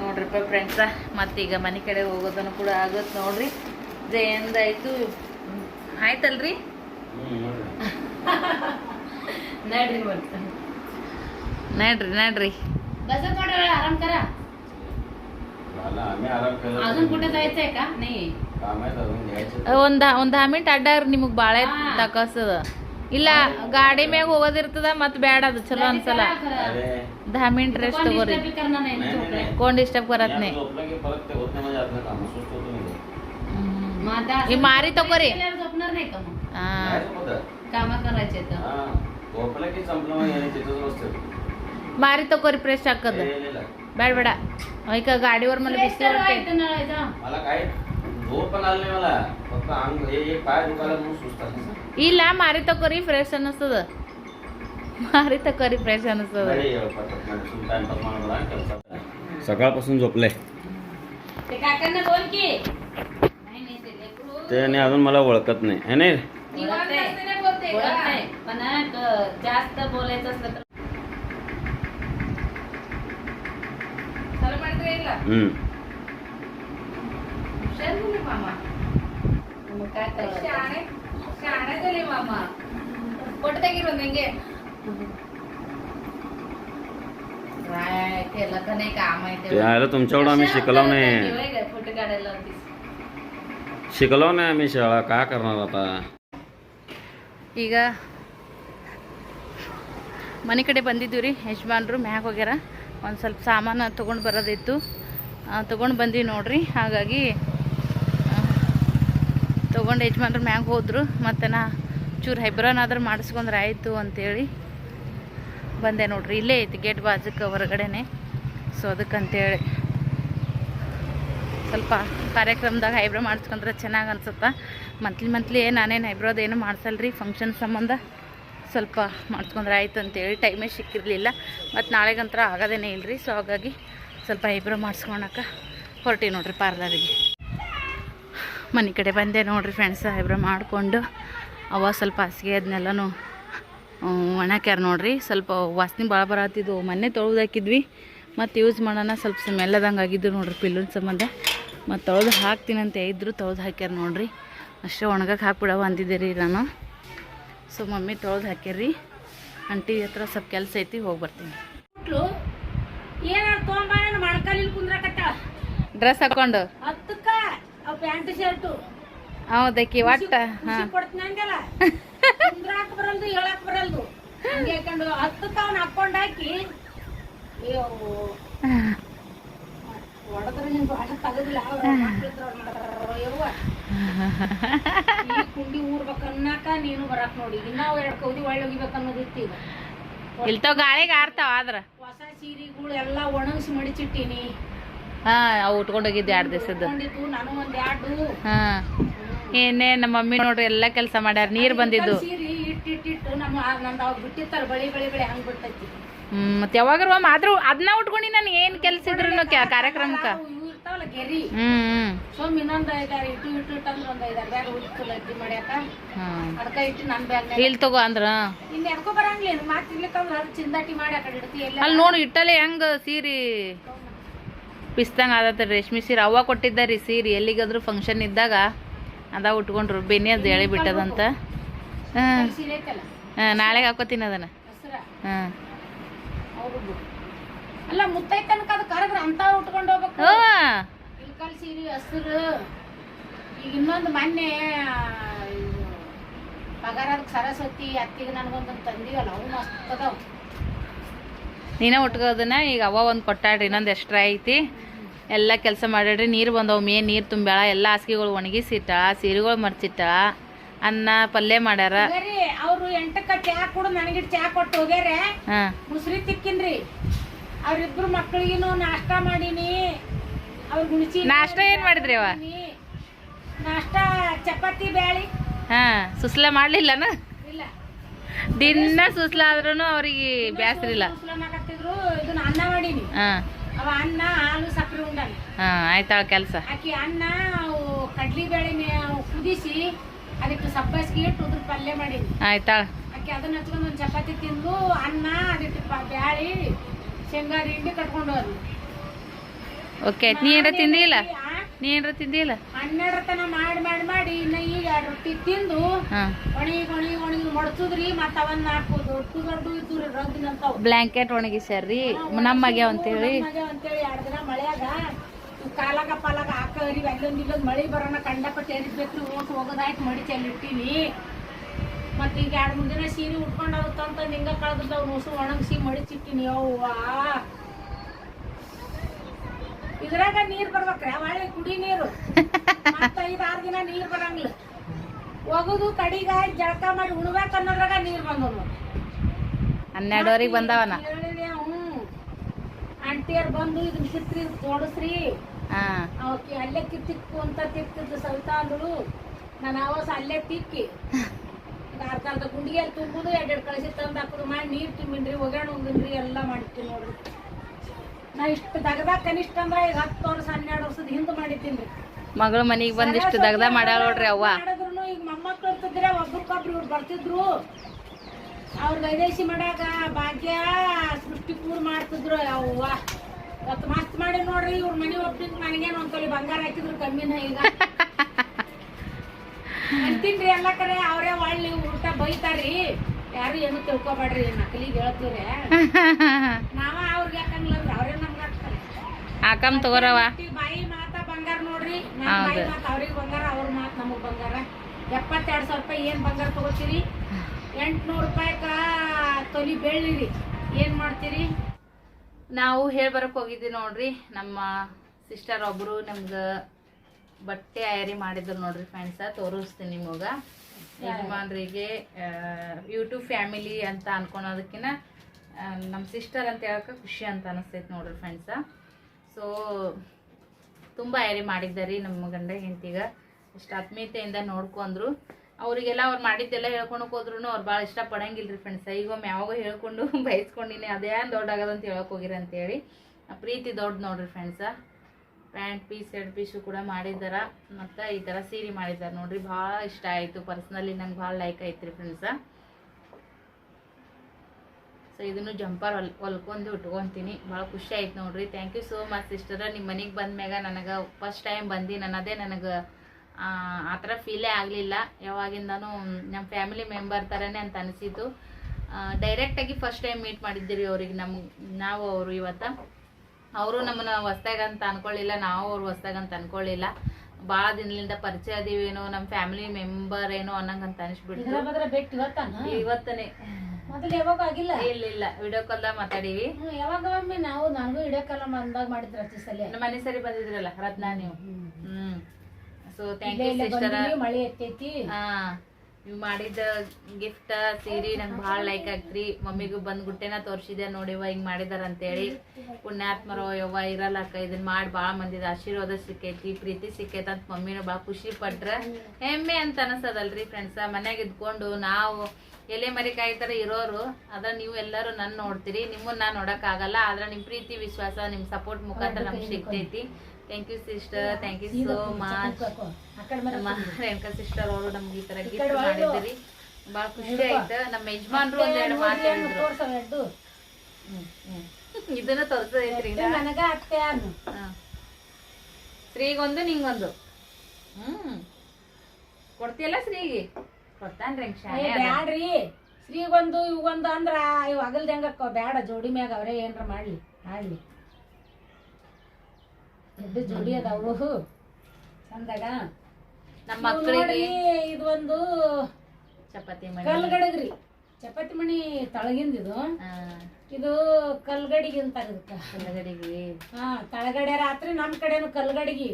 [SPEAKER 1] ನೋಡ್ರಿಪ್ಪ ಫ್ರೆಂಡ್ಸ ಮತ್ತೀಗ ಮನೆ ಕಡೆ ಹೋಗೋದನ್ನು ಕೂಡ ಆಗತ್ತೆ ನೋಡ್ರಿ. ಜಯಂದಾಯ್ತು ಆಯ್ತಲ್ರಿ?
[SPEAKER 2] ನಡ್ರಿ
[SPEAKER 1] ನಡ್ರಿ ಒಂದ್ ಒಂದ್ ಹಾಮಿಂಟ್ ಅಡ್ಡಾರ ನಿಮಗ್ ಬಾಳೆ ತಕಸದ ಇಲ್ಲ ಗಾಡಿ ಮ್ಯಾಗ ಹೋಗೋದಿರ್ತದ ಮತ್ ಬ್ಯಾಡ ಅದು ಚಲೋ ಅನ್ಸಲ್ಲ.
[SPEAKER 3] ದಹ ಮಿನಿಟ್ ರೆಸ್ಟ್ ತಗೋರಿ.
[SPEAKER 2] ಕೋನ್ ಡಿಸ್ಟರ್ಬ್
[SPEAKER 1] हे मारी तो करे.
[SPEAKER 2] झोपणार नाही का मग? करायचे तर.
[SPEAKER 1] मारी तो करे
[SPEAKER 3] प्रेस टाकत
[SPEAKER 1] बॅड बडा ऐका गाडीवर मला
[SPEAKER 3] काय? झोप पण आलं नाही मला. फक्त इला तो करी फ्रेश नसत तो करी फ्रेश नसत सकाळपासून
[SPEAKER 2] झोपलंय काकांना बोल की.
[SPEAKER 3] त्याने अजून मला ओळखत नाही. है नाही.
[SPEAKER 2] पण क- जास्त बोलायचं असलं तर
[SPEAKER 3] हम्म.
[SPEAKER 2] मग काय करायचं? काय केलं का नाही काम आहे
[SPEAKER 3] ते आलं तुमच्याकडं आम्ही शिकलो नाही.
[SPEAKER 2] फोटो काढायला
[SPEAKER 3] शिकलो नाही आम्ही शाळा काय करणार आता
[SPEAKER 1] ಈಗ ಮನೆ ಕಡೆ ಬಂದಿದ್ದೀವಿ ರೀ ಯಜಮಾನ್ರು ಮ್ಯಾಗ ಹೋಗ್ಯಾರ ಒಂದು ಸ್ವಲ್ಪ ಸಾಮಾನು ತೊಗೊಂಡು ಬರೋದಿತ್ತು ತೊಗೊಂಡು ಬಂದ್ವಿ ನೋಡ್ರಿ ಹಾಗಾಗಿ ತೊಗೊಂಡು ಯಜಮಾನ್ರು ಮ್ಯಾಗ ಹೋದ್ರು ಮತ್ತು ನಾ ಚೂರು ಹೈಬ್ರೋನಾದ್ರೂ ಮಾಡಿಸ್ಕೊಂಡ್ರೆ ಆಯಿತು ಅಂತೇಳಿ ಬಂದೆ ನೋಡ್ರಿ ಇಲ್ಲೇ ಐತಿ ಗೇಟ್ ಬಾಜುಕ್ಕೆ ಹೊರಗಡೆನೆ ಸೊ ಅದಕ್ಕಂತೇಳಿ ಸ್ವಲ್ಪ ಕಾರ್ಯಕ್ರಮದಾಗ ಐಬ್ರೋ ಮಾಡಿಸ್ಕೊಂಡ್ರೆ ಚೆನ್ನಾಗಿ ಅನ್ಸುತ್ತೆ. ಮಂತ್ಲಿ ಮಂತ್ಲಿ ನಾನೇನು ಐಬ್ರೋದು ಏನು ಮಾಡ್ಸಲ್ರಿ? ಫಂಕ್ಷನ್ ಸಂಬಂಧ ಸ್ವಲ್ಪ ಮಾಡಿಸ್ಕೊಂಡ್ರೆ ಆಯ್ತು ಅಂತೇಳಿ ಟೈಮೇ ಸಿಕ್ಕಿರಲಿಲ್ಲ. ಮತ್ತು ನಾಳೆಗಂತರ ಆಗೋದೇನೇ ಇಲ್ಲರಿ ಸೊ ಹಾಗಾಗಿ ಸ್ವಲ್ಪ ಐಬ್ರೋ ಮಾಡಿಸ್ಕೊಳಕ್ಕೆ ಹೊರಟಿ ನೋಡ್ರಿ ಪಾರ್ಲರಿಗೆ. ಮನೆ ಕಡೆ ಬಂದೆ ನೋಡ್ರಿ ಫ್ರೆಂಡ್ಸ್ ಐಬ್ರೋ ಮಾಡಿಕೊಂಡು. ಅವ ಸ್ವಲ್ಪ ಹಾಸಿಗೆ ಅದನ್ನೆಲ್ಲನೂ ಒಣಕ್ಯಾರ ನೋಡ್ರಿ. ಸ್ವಲ್ಪ ವಾಸನೆ ಭಾಳ ಬರತ್ತಿದ್ವು ಮೊನ್ನೆ ತೊಳೆದು ಹಾಕಿದ್ವಿ. ಮತ್ತು ಯೂಸ್ ಮಾಡೋಣ. ಸ್ವಲ್ಪ ಸ್ಮೆಲ್ಲದಂಗೆ ಆಗಿದ್ದು ನೋಡ್ರಿ ಪಿಲ್ಲುನ್ ಸಂಬಂಧ. ಮತ್ತು ತೊಳೆದು ಹಾಕ್ತೀನಂತೆ ಇದ್ರು ತೊಳೆದು ಹಾಕ್ಯಾರ ನೋಡ್ರಿ. ಅಷ್ಟೇ ಒಣಗಕ್ಕೆ ಹಾಕ್ಬಿಡವ ಅಂದಿದ್ದೆ ರೀ ನಾನು. ಸೊ ಮಮ್ಮಿ ತೊಳೆದು ಹಾಕ್ಯಾರ್ರಿ. ಆಂಟಿ ಹತ್ರ ಸ್ವಲ್ಪ ಕೆಲಸ ಐತಿ ಹೋಗಿ ಬರ್ತೀನಿ. ಡ್ರೆಸ್ ಹಾಕೊಂಡು.
[SPEAKER 2] Pant shirt.
[SPEAKER 1] ಹೌದಕ್ಕಿ ಒಟ್ಟ. ಹಾಂ.
[SPEAKER 2] ಕೊಡ್ತೀನಿ ಅಂದಲ್ಲ ಕುಂದ್ರಾಕ್ ಬರಲ್ದು ಹೇಳಕ್ ಬರಲ್ದು. ಹಂಗೆ ಹಾಕೊಂಡು ಹತ್ತಕ್ಕ ಅವ್ನ ಹಾಕೊಂಡ್ ಕುಂಡಿ ಊರ್ಬೇಕನ್ನಾಕ ನೀನು ಬರಕ ನೋಡಿ. ಇನ್ನ ಎರಡು ಕೌದಿ ಒಳ್ಳೆ ಒಗಿಬೇಕು ಅನ್ನೋದಿತ್ತು ಈಗ.
[SPEAKER 1] ಇಲ್ತಾವ ಗಾಳಿಗೆ ಆರ್ತಾವ ಆದ್ರ.
[SPEAKER 2] ಹೊಸ ಸೀರೆಗಳು ಎಲ್ಲ ಒಣಗಿಸಿ ಮಡಿಚಿಟ್ಟಿನಿ.
[SPEAKER 1] ಹಾ ಅವು ಉಟ್ಕೊಂಡು ಹೋಗಿದ್ದೆ ಎರಡು ದಿವಸದ್ದು.
[SPEAKER 2] ನಾನು ಒಂದ್ಯಾಡು ಎರಡು.
[SPEAKER 1] ಹಾಂ. ಏನೇ ನಮ್ಮ ಮಮ್ಮಿ ನೋಡ್ರಿ ಎಲ್ಲ ಕೆಲಸ ಮಾಡ್ಯಾರ ನೀರು ಬಂದಿದ್ದು.
[SPEAKER 2] ಸೀರೆ ಇಟ್ಟು ನಮ್ಮ ನಂದು ಅವ್ ಬಿಟ್ಟಿರ್ತಾರ ಬಳಿ ಬಳಿ ಬಳಿ ಹಂಗ್
[SPEAKER 1] ಹ್ಮ್ ಮತ್ತೆ ಯಾವಾಗಾರ ಒಮ್ಮೆ ಆದ್ರೂ ಅದನ್ನ ಉಟ್ಕೊಂಡು ನಾನು ಏನು ಕೆಲಸ ಇದ್ರು ಕಾರ್ಯಕ್ರಮಕ್ಕೆ. ಇಲ್ಲಿ ತಗೋ ಅಂದ್ರ. ಅಲ್ಲಿ ನೋಡು ಇಟ್ಟಲೆ ಹೆಂಗ ಸೀರಿ ಪಿಸ್ತಂಗ ಆದತ್ತ ರೇಷ್ಮೆ ಸೀರೆ. ಅವ್ವ ಕೊಟ್ಟಿದ್ದ ರೀ ಸೀರೆ ಎಲ್ಲಿಗಾದ್ರೂ ಫಂಕ್ಷನ್ ಇದ್ದಾಗ ಅದ ಉಟ್ಕೊಂಡ್ರು. ಬೆನ್ನಿ ಅದು ಹೇಳಿ ಬಿಟ್ಟದಂತ.
[SPEAKER 2] ಹ್ಞೂ
[SPEAKER 1] ಹಾಂ ನಾಳೆಗೆ ಹಾಕೋತೀನಿ ಅದನ್ನ ಹ
[SPEAKER 2] ಅಲ್ಲ ಮುತ್ತೈ ತನಕ ಅದು ಕರದ್ರ ಅಂತ ಉಟ್ಕೊಂಡು ಹೋಗ್ಬೇಕು. ಇಲ್ಕಲ್ ಸೀರೆ ಹಸಿರು. ಈಗ ಇನ್ನೊಂದು ಮೊನ್ನೆ ಪಗಾರ ಸರಸ್ವತಿ ಅತ್ತಿಗೆ ನನಗೊಂದು ತಂದಿವಲ್ಲ ಅವು ಮಸ್ತ್ ಅದಾವ.
[SPEAKER 1] ನೀನೇ ಉಟ್ಕೋದನ್ನ ಈಗ ಅವ ಒಂದು ಕೊಟ್ಟಾಡ್ರಿ ಇನ್ನೊಂದು ಎಕ್ಸ್ಟ್ರಾ ಐತಿ. ಎಲ್ಲ ಕೆಲಸ ಮಾಡ್ಯಾಡ್ರಿ ನೀರು ಬಂದವು ಮೇನ್ ನೀರು ತುಂಬ್ಯಾಳ ಎಲ್ಲ ಹಾಸಿಗೆಗಳು ಒಣಗಿಸಿಟ್ಟ ಸೀರೆಗಳು ಮರ್ಚಿಟ್ಟಾಳ. ಅನ್ನ ಪಲ್ಯ ಮಾಡ್ಯಾರ.
[SPEAKER 2] ಅವರು ಎಂಟಕ್ಕ ಚಾ ಕೊಡು ನನಗೆ ಚಾ ಕೊಟ್ಟು ಹೋಗ್ಯಾರ.
[SPEAKER 1] ಹಾಂ.
[SPEAKER 2] ಮುಸ್ರಿ ತಿಕ್ಕಿನ್ರಿ. ಅವ್ರಿಬ್ರು ಮಕ್ಕಳಿಗೂ ನಾಷ್ಟ ಮಾಡೀನಿ. ಅವ್ರ ಗುಣಿಸಿ
[SPEAKER 1] ನಾಷ್ಟ ಏನು ಮಾಡಿದ್ರಿ ಅವ?
[SPEAKER 2] ನಾಷ್ಟ ಚಪಾತಿ ಬ್ಯಾಳಿ.
[SPEAKER 1] ಹಾಂ ಸುಸ್ಲ ಮಾಡಲಿಲ್ಲನ?
[SPEAKER 2] ಇಲ್ಲ.
[SPEAKER 1] ದಿನ ಸುಸ್ಲ ಆದ್ರೂ ಅವ್ರಿಗೆ ಬ್ಯಾಸ್ರಿಲ್ಲ.
[SPEAKER 2] ಹಾಕತ್ತಿದ್ರು ಇದನ್ನ ಅನ್ನ ಮಾಡೀನಿ.
[SPEAKER 1] ಹಾಂ.
[SPEAKER 2] ಅವ ಅನ್ನ ಹಾಲು ಸಕ್ಕರೆ ಉಂಡಾನ.
[SPEAKER 1] ಹಾಂ ಆಯ್ತಾಳ ಕೆಲಸ.
[SPEAKER 2] ಆಕಿ ಅನ್ನ ಕಡ್ಲಿ ಬೇಳೆ ಕುದಿಸಿ ಅದಕ್ಕೆ ಸಬ್ಬಸ್ಗೆ ಉದ್ರ ಪಲ್ಯ ಮಾಡೀನಿ.
[SPEAKER 1] ಆಯ್ತಾ?
[SPEAKER 2] ಅಕ್ಕಿ ಅದನ್ನ ಹಚ್ಕೊಂಡು ಒಂದು ಚಪಾತಿ ತಿಂದು ಅನ್ನ ಅದಕ್ಕೆ ಬ್ಯಾಳಿ ಶೇಂಗಾ ಹಿಂಡಿ ಕಟ್ಕೊಂಡು ಹೋದ್ಲು
[SPEAKER 1] ಓಕೆ ನೀ ಏನಾರ ತಿಂದಿಲ್ಲ? ನೀ ಏನಾರ ತಿಂದಿಲ್ಲ?
[SPEAKER 2] ಹನ್ನೆರಡು ತನ ಮಾಡಿ ಮಾಡಿ ಮಾಡಿ ಇನ್ನ ಈಗ ಎರಡು ರೊಟ್ಟಿ ತಿಂದು ಒಣಗಿ ಒಣಗಿ ಒಣಗಿ ಮಡ್ಸುದ್ರಿ ಮತ್ತ ಅವನ್ ನಾಲ್ಕು ದೊಡ್ಡ ದೊಡ್ಡ ಇದ್ದು ರದ್ದಿನಂತಾವ್.
[SPEAKER 1] ಬ್ಲ್ಯಾಂಕೆಟ್ ಒಣಗಿಸ್ಯಾರ್ರಿ. ನಮ್ಮ ಆಗ್ಯಾವ ಅಂತೇಳಿ
[SPEAKER 2] ಅಂತೇಳಿ ಎರಡು ದಿನ ಮಳ್ಯಾಗ ಕಾಲಾಗ ಪಾಲಾಗ ಅಲ್ಲೊಂದು ಇಲ್ಲೊಂದು ಮಳೆ ಬರೋಣ ಕಂಡಪಟ್ಟು ಎರಿಸ್ಬೇಕ್ರಿ ಓಟ್ ಹೋಗೋದಾಯ್ತು ಮಡಿ ಚೆಲ್ಲಿಟ್ಟಿನಿ ಮತ್ತೆ ಈಗ ಎರಡು ಮೂರು ದಿನ ಸೀರೆ ಉಟ್ಕೊಂಡು ಅವ್ರು ಹಿಂಗೆ ಹಿಂಗ ಅವ್ರು ಹೊಸ ಒಣಗಿಸಿ ಮಡಿಚಿಟ್ಟಿನಿ ಅವ್ವ. ಇದ್ರಾಗ ನೀರು ಬರ್ಬೇಕ್ರೆ ಒಳ್ಳೆ ಕುಡಿ ನೀರು. ಮತ್ತ ಐದ್ ಆರ್ ದಿನ ನೀರು ಬರಂಗಿಲ್ಲ. ಒಗದು ಕಡಿಗ ಜಳಕ ಮಾಡಿ ಉಣ್ಬೇಕ ಅನ್ನೋದ್ರಾಗ ನೀರು ಬಂದವು
[SPEAKER 1] ಹನ್ನೆರಡುವರೆಗೆ ಬಂದವನ?
[SPEAKER 2] ಹ್ಞೂ ಆಂಟಿಯರ್ ಬಂದು ಇದನ್ನ ಕಿತ್ರಿ ತೋಡಸ್ರಿ. ಅವಕ್ಕೆ ಅಲ್ಲೇ ಕಿತ್ತಿಕ್ಕು ಅಂತ ತಿಕ್ಕಿದ್ದು ಸವಿತಾ ಅಂದಳು ನಾನು ಆವಾಸ ಅಲ್ಲೇ ತಿಕ್ಕಿ. ಅರ್ಧ ಅರ್ಧ ಗುಂಡಿಗೆಯಲ್ಲಿ ತುಂಬುದು ಎರಡೆರಡು ಕಳಿಸಿ ತಂದು ಹಾಕುದು ಮಾಡಿ ನೀರು ತುಂಬಿನ್ರಿ ಒಗ್ಯಾಣ ಉಂದಿನ್ರಿ ಎಲ್ಲ ಮಾಡಿರ್ತೀನಿ ನೋಡ್ರಿ. ನಾ ಇಷ್ಟು ದಗದಾಗ ಕನಿಷ್ಠ ಅಂದ್ರೆ ಈಗ ಹತ್ತು ವರ್ಷ ಹನ್ನೆರಡು ವರ್ಷದ ಹಿಂದೆ ಮಾಡಿದ್ದೀನಿ. ರೀ
[SPEAKER 1] ಮಗಳ ಮನೆಗೆ ಬಂದಿಷ್ಟು ಇಷ್ಟು ದಗ್ದ ಮಾಡ್ಯಾಳ ನೋಡ್ರಿ ಅವ್ವ.
[SPEAKER 2] ಮಾಡಿದ್ರು ಈಗ ಮೊಮ್ಮಕ್ಳು ಇರ್ತಿದ್ರೆ ಒಬ್ರಿಗೊಬ್ರು ಇವ್ರು ಬರ್ತಿದ್ರು. ಅವ್ರ ವೈದೇಶಿ ಮಾಡಾಕ ಭಾಗ್ಯ ಸೃಷ್ಟಿ ಪೂರ್ ಮಾಡ್ತಿದ್ರು ಅವ್ವ. ಮಸ್ತ್ ಮಾಡಿ ನೋಡ್ರಿ ಇವ್ರ ಮನೆ ಒಪ್ಪಿನ ನನಗೇನು ಒಂದ್ ತೊಲಿ ಬಂಗಾರ ಹಾಕಿದ್ರು ಕಮ್ಮಿನ ಈಗ. ಅಂತೀನ್ರಿ ಎಲ್ಲ ಕಡೆ ಅವರೇ ಒಳ್ಳೆ ಊಟ ಬೈತಾರ್ರಿ. ಯಾರು ಏನು ತಿಳ್ಕೊಬೇಡ್ರಿ ನಕಲಿಗೆ ಹೇಳ್ತೀರಿ ನಾವ ಅವ್ರಿಗೆ ಯಾಕಂಗಿಲ್ಲ ಅಂದ್ರೆ ಅವ್ರೇ ನಮ್ಗೆ ಹಾಕ್ತಾರೆ.
[SPEAKER 1] ಹಾಕಮ್ ತಗೋರವ
[SPEAKER 2] ಬಾಯಿ ಮಾತ ಬಂಗಾರ ನೋಡ್ರಿ ನಮ್ಮ ಬಾಯಿ ಮಾತು ಅವ್ರಿಗೆ ಬಂಗಾರ ಅವ್ರ ಮಾತು ನಮಗ್ ಬಂಗಾರ. ಎಪ್ಪತ್ತೆರಡು ಸಾವಿರ ರೂಪಾಯಿ ಏನ್ ಬಂಗಾರ ತಗೋತೀರಿ? ಎಂಟ್ನೂರು ರೂಪಾಯಿಗ ತೊಲಿ ಬೆಳ್ಳಿರಿ. ಏನ್ ಮಾಡ್ತೀರಿ?
[SPEAKER 1] ನಾವು ಹೇಳಿ ಬರಕ್ ಹೋಗಿದ್ವಿ ನೋಡ್ರಿ, ನಮ್ಮ ಸಿಸ್ಟರ್ ಒಬ್ರು ನಮ್ಗೆ ಬಟ್ಟೆ ಅಯರಿ ಮಾಡಿದ್ರು ನೋಡ್ರಿ ಫ್ರೆಂಡ್ಸ ತೋರಿಸ್ತೀನಿ ನಿಮಗೆ. ಯಜಮಾನ್ರಿಗೆ ಯೂಟ್ಯೂಬ್ ಫ್ಯಾಮಿಲಿ ಅಂತ ಅನ್ಕೊಳೋದಕ್ಕಿನ್ನ ನಮ್ಮ ಸಿಸ್ಟರ್ ಅಂತ ಹೇಳಕ್ಕೆ ಖುಷಿ ಅಂತ ಅನಿಸ್ತೈತೆ ನೋಡ್ರಿ ಫ್ರೆಂಡ್ಸ ಸೊ ತುಂಬ ಅಯರಿ ಮಾಡಿದ್ದಾರೆ ನಮ್ಮ ಗಂಡ ಹೆಂಡತಿಗ. ಎಷ್ಟು ಆತ್ಮೀಯತೆಯಿಂದ ನೋಡ್ಕೊಂಡ್ರು. ಅವರಿಗೆಲ್ಲ ಅವ್ರು ಮಾಡಿದ್ದೆಲ್ಲ ಹೇಳ್ಕೊಳಕ್ ಹೋದ್ರು ಅವ್ರು ಭಾಳ ಇಷ್ಟ ಪಡಂಗಿಲ್ರಿ ಫ್ರೆಂಡ್ಸ್ ಈಗ ಒಮ್ಮೆ ಯಾವಾಗ ಹೇಳ್ಕೊಂಡು ಬಯಸ್ಕೊಂಡಿನಿ ಅದೇನು ದೊಡ್ಡ ಆಗದಂತ ಹೇಳಕ್ ಹೋಗಿರಿ ಅಂತೇಳಿ ಪ್ರೀತಿ ದೊಡ್ಡ ನೋಡ್ರಿ ಫ್ರೆಂಡ್ಸ ಪ್ಯಾಂಟ್ ಪೀಸ್ ಎರಡು ಪೀಸು ಕೂಡ ಮಾಡಿದ್ದಾರ. ಮತ್ತು ಈ ಥರ ಸೀರೆ ಮಾಡಿದ್ದಾರೆ ನೋಡ್ರಿ, ಭಾಳ ಇಷ್ಟ ಆಯಿತು. ಪರ್ಸ್ನಲಿ ನಂಗೆ ಭಾಳ ಲೈಕ್ ಐತ್ರಿ ಫ್ರೆಂಡ್ಸ ಸೊ ಇದನ್ನು ಜಂಪರ್ ಹೊಲ್, ಹೊಲ್ಕೊಂಡು ಉಟ್ಕೊತೀನಿ. ಭಾಳ ಖುಷಿ ಆಯ್ತು ನೋಡ್ರಿ. Thank you so much sister ನಿಮ್ಮ ಮನೆಗೆ ಬಂದ್ಮ್ಯಾಗ ನನಗೆ ಫಸ್ಟ್ ಟೈಮ್ ಬಂದು ನಾನು ಅದೇ ನನಗೆ ಆ ಥರ ಫೀಲೇ ಆಗಲಿಲ್ಲ. ಯಾವಾಗಿಂದನೂ ನಮ್ಮ ಫ್ಯಾಮಿಲಿ ಮೆಂಬರ್ ಥರನೇ ಅಂತ ಅನಿಸಿತು ಡೈರೆಕ್ಟಾಗಿ ಫಸ್ಟ್ ಟೈಮ್ ಮೀಟ್ ಮಾಡಿದ್ದೀರಿ ಅವ್ರಿಗೆ ನಮ್ಗೆ ನಾವು ಅವರು ಇವತ್ತು. ಅವರು ನಮ್ಮನ್ನು ಹೊಸ್ದಾಗ ಅಂತ ಅನ್ಕೊಳ್ಳಿಲ್ಲ ನಾವು ಅವ್ರು ಹೊಸ್ದಾಗ ಅಂತ ಅನ್ಕೊಳ್ಳಿಲ್ಲ ಭಾಳ ದಿನದಿಂದ ಪರಿಚಯ ಅದೀವೇನೋ ನಮ್ಮ ಫ್ಯಾಮಿಲಿ ಮೆಂಬರ್ ಏನೋ ಅನ್ನಂಗೆ ಅಂತ
[SPEAKER 2] ಅನಿಸ್ಬಿಟ್ಟು
[SPEAKER 1] ಅನಿಸ್ಬಿಡ್ತು
[SPEAKER 2] ಇವತ್ತಾನ?
[SPEAKER 1] ಇವತ್ತನೇ.
[SPEAKER 2] ಮೊದಲು ಯಾವಾಗ ಆಗಿಲ್ಲ?
[SPEAKER 1] ಇಲ್ಲ ಇಲ್ಲ ವಿಡಿಯೋ ಕಾಲ್ದಾಗ ಮಾತಾಡೀವಿ.
[SPEAKER 2] ಯಾವಾಗ ಒಮ್ಮೆ ನಾವು ನನಗೂ ಇಡಕಲ್ಲ ಬಂದಾಗ ಮಾಡಿದ್ರ
[SPEAKER 1] ನಮ್ಮ ಮನೆ ಸರಿ ಬಂದಿದ್ರಲ್ಲ ರತ್ನ ನೀವು? Hmm. So thank you sister
[SPEAKER 2] ಬಂದಿವಿ, ಮಳಿ ಎತ್ತೈತಿ.
[SPEAKER 1] ಹಾ ನೀವು ಮಾಡಿದ ಗಿಫ್ಟ್ ಸೀರೆ ನಂಗೆ ಬಹಳ ಲೈಕ್ ಆಗ್ತ್ರಿ. ಮಮ್ಮಿಗೂ ಬಂದ್ ಗುಟ್ಟೆನ ತೋರಿಸಿದೆ ನೋಡಿವ ಹಿಂಗ್ ಮಾಡಿದಾರ ಅಂತೇಳಿ ಪುಣ್ಯಾತ್ಮರೋ ಯವ್ವ ಇರಲ್ಲ ಅಕ್ಕ ಇದನ್ನ ಮಾಡಿ ಭಾಳ ಮಂದಿದ ಆಶೀರ್ವಾದ ಸಿಕ್ಕೈತಿ ಪ್ರೀತಿ ಸಿಕ್ಕೈತಿ ಅಂತ ಮಮ್ಮಿನೂ ಭಾಳ ಖುಷಿ ಪಟ್ರ. ಹೆಮ್ಮೆ ಅಂತ ಅನಸದಲ್ರಿ ಫ್ರೆಂಡ್ಸ ಮನ್ಯಾಗ ಇದ್ಕೊಂಡು ನಾವು ಎಲೆ ಮರಿಕಾಯಿ ಥರ ಇರೋರು ಅದ ನೀವು ಎಲ್ಲರೂ ನನ್ನ ನೋಡ್ತೀರಿ ನಿಮ್ಮನ್ನ ನಾ ನೋಡಕ್ಕಾಗಲ್ಲ ಆದ್ರೆ ನಿಮ್ಮ ಪ್ರೀತಿ ವಿಶ್ವಾಸ ನಿಮ್ಮ ಸಪೋರ್ಟ್ ಮುಖಾಂತರ ನಮ್ಗೆ ಸಿಗ್ತೈತಿ. Thank you sister thank you
[SPEAKER 2] so much Renuka
[SPEAKER 1] ನಮ್ಮ ಸಿಸ್ಟರ್ ಅವರು ನಮ್ಗೆ ಈ ತರ ಗಿಫ್ಟ್ ಮಾಡಿದ್ರಿ ಭಾಳ ಖುಷಿ ಆಯ್ತು. ನಮ್ಮ ಯಜಮಾನ್ರು ಒಂದೆರಡು ಮಾತು ಹೇಳಿದ್ರು. ಇದನ್ನ ತೋರ್ಸೈತ್ರಿ
[SPEAKER 2] ನನಗ ಅತ್ತೆ ಸ್ತ್ರೀಗೊಂದು
[SPEAKER 1] ಶ್ರೀಗೊಂದು ನಿಂಗೊಂದು. ಹ್ಮ್. ಕೊಡ್ತಿಯಲ್ಲ ಶ್ರೀಗೆ? ಕೊಡ್ತಾನ್ರಿ.
[SPEAKER 2] ಬ್ಯಾಡ್ರಿ. ಶ್ರೀಗೊಂದು ಇವಂದು ಅಂದ್ರ ಇವ್ ಅಗಲ್ದಂಗ ಬ್ಯಾಡ ಜೋಡಿ ಮ್ಯಾಗ ಅವರೇ ಏನ್ರ ಮಾಡ್ಲಿ ಆಡ್ಲಿ ಎರಡು ಜೋಡಿ ಅದಾವು ಚಂದಾಗ.
[SPEAKER 1] ನಮ್ಮ ಮಕ್ಕಳಿಗೆ
[SPEAKER 2] ಇದು ಒಂದು
[SPEAKER 1] ಚಪಾತಿ
[SPEAKER 2] ಕಲ್ಗಡಗ್ರಿ. ಚಪಾತಿ ಮಣಿ ತಳಗಿಂದ ಇದು. ಇದು ಕಲ್ಗಡಿಗೆ ಅಂತ ಇದಕ್ಕ
[SPEAKER 1] ಕಲ್ಲಗಡಿಗೆ
[SPEAKER 2] ಹಾ ತಳಗಡೆ ರಾತ್ರಿ ನಮ್ ಕಡೆನು ಕಲ್ಗಡಿಗೆ.